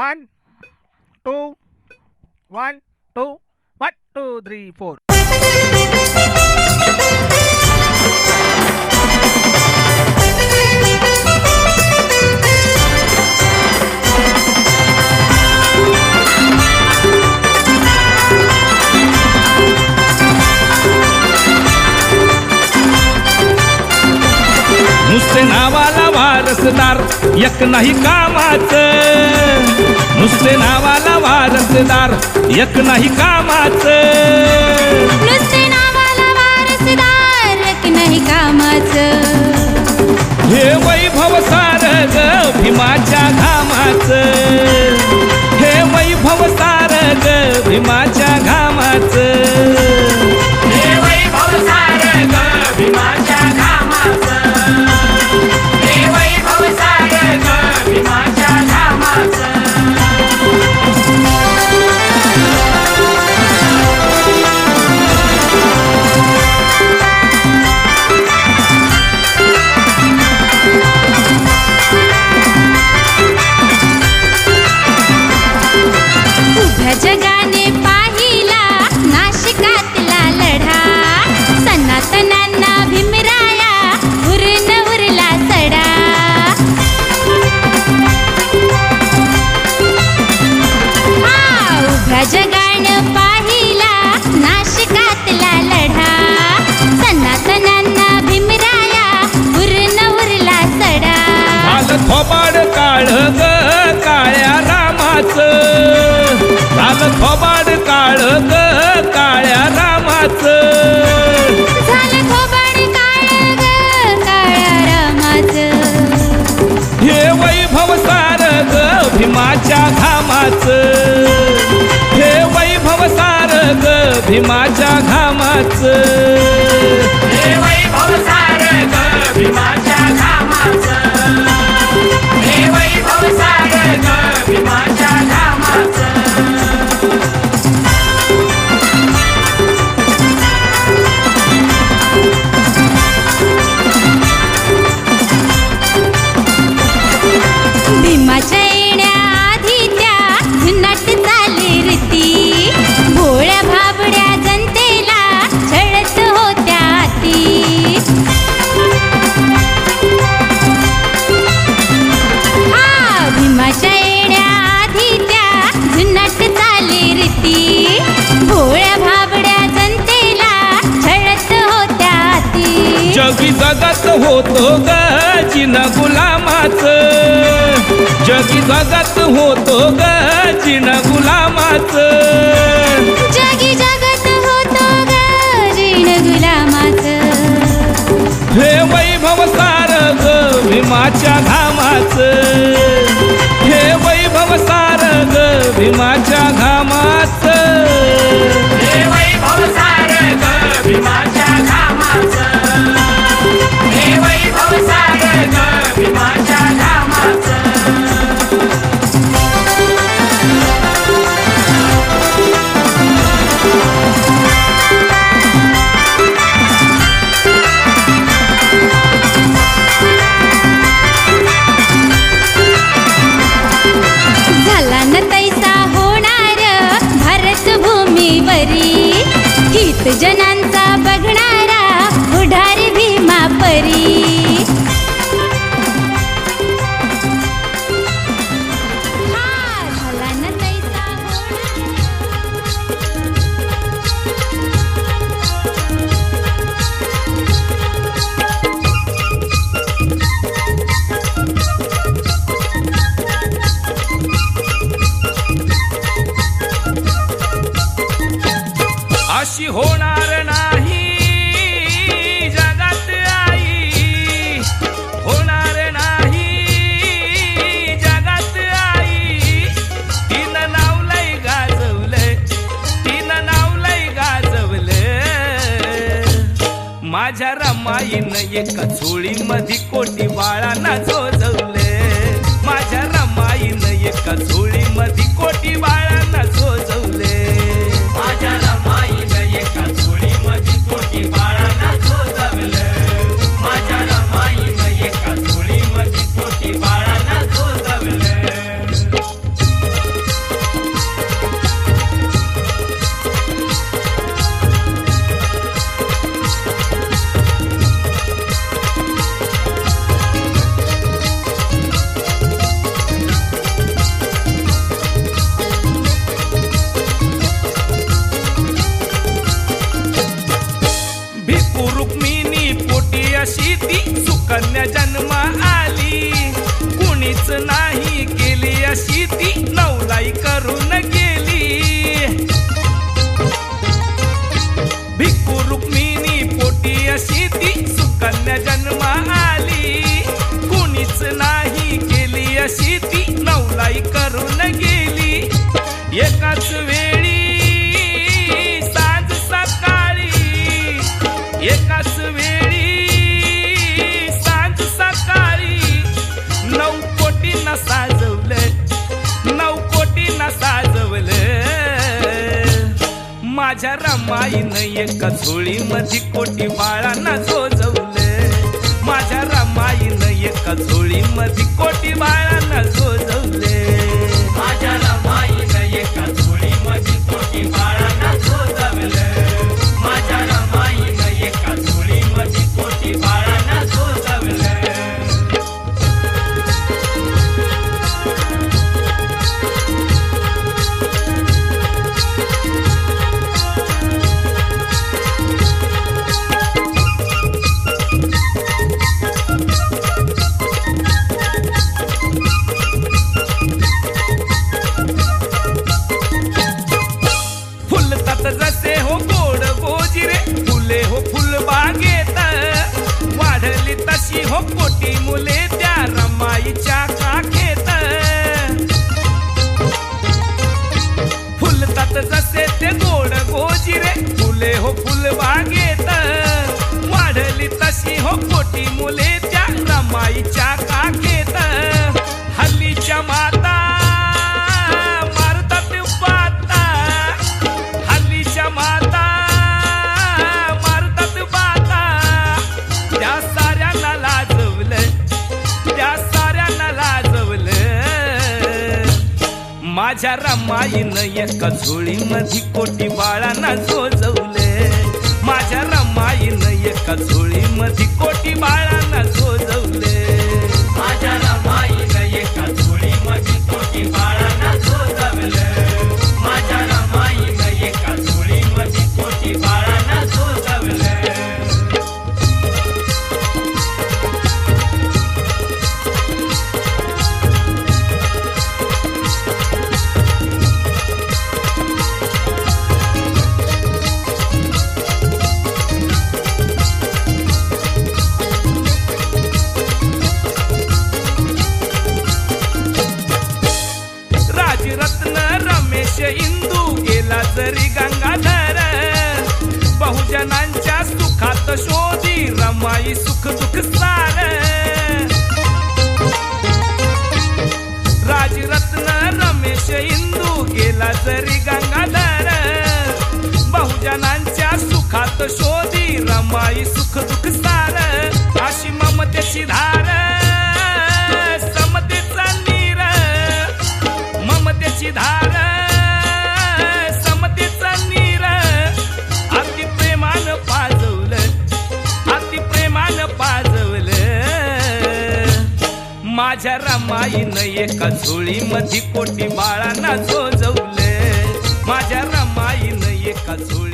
One two one two one two three four नुसते नावाला वारसदार एक नाही कामाच. नुसते नावाला वारसदार एक नाही कामाच. नुसते नावाला वारसदार एक नाही कामाचं. हे वैभव सार ग भीमाच्या घामाच हे वैभव सार ग भीमाच्या थोबाड काळं ग काळ्या रामाचं. हे वैभव सार ग भीमाच्या घामाच. हे वैभव सार ग भीमाच्या घामाच. जगत होतो ग जिन गुलामाच. जगी जगत होतो ग जिन गुलामाच. जगी जगत होतो गुलामाचं. हे वैभव सार ग भीमाच्या घामाच हे वैभव सार ग भीमाच्या अशी होणार नाही. जगात आई होणार नाही. जगात आई तिनं नावलय गाजवलं गाजवलंय तिनं गाजवलं माझ्या रमाईनं एका झोळीमध्ये कोटी बाळांना झोजवले माझ्या रमाईनं एका झोळीमध्ये my कोटींना साजवलं नऊ कोटींना साजवलं. माझ्या रमाईनं एका झोळीमध्ये कोटी बाळांना झोजवलं माझ्या रमाईनं एका झोळीमध्ये कोटी बाळांना हो फुलबागेत वाढली तशी हो मोठी मुले त्या रमाईच्या काखेत. हल्लीच्या माता मारतात बाता. हल्लीच्या माता मारतात बाता. त्या साऱ्यांना लाजवलं त्या साऱ्यांना लाजवलं. माझ्या रमाईनं एका झोळीमध्ये कोटी बाळांना झोजवले रमाईनं एका झोळीमध्ये कोटी बाळांना रत्न रमेश इंदू. गेला जरी गंगाधर बहुजनांच्या सुखात शोधी रमाई सुख दुख सार. राजरत्न रमेश इंदू. गेला जरी गंगाधर बहुजनांच्या सुखात शोधी रमाई सुख दुख सार. अशी ममतेची धार धार समतेचा नीर. अति प्रेमान पाजवलं अति प्रेमान पाजवलं. माझ्या रमाईन एका झोळी मधी कोटी बाळांना झोजवलं. माझ्या रमाईन एका झोळी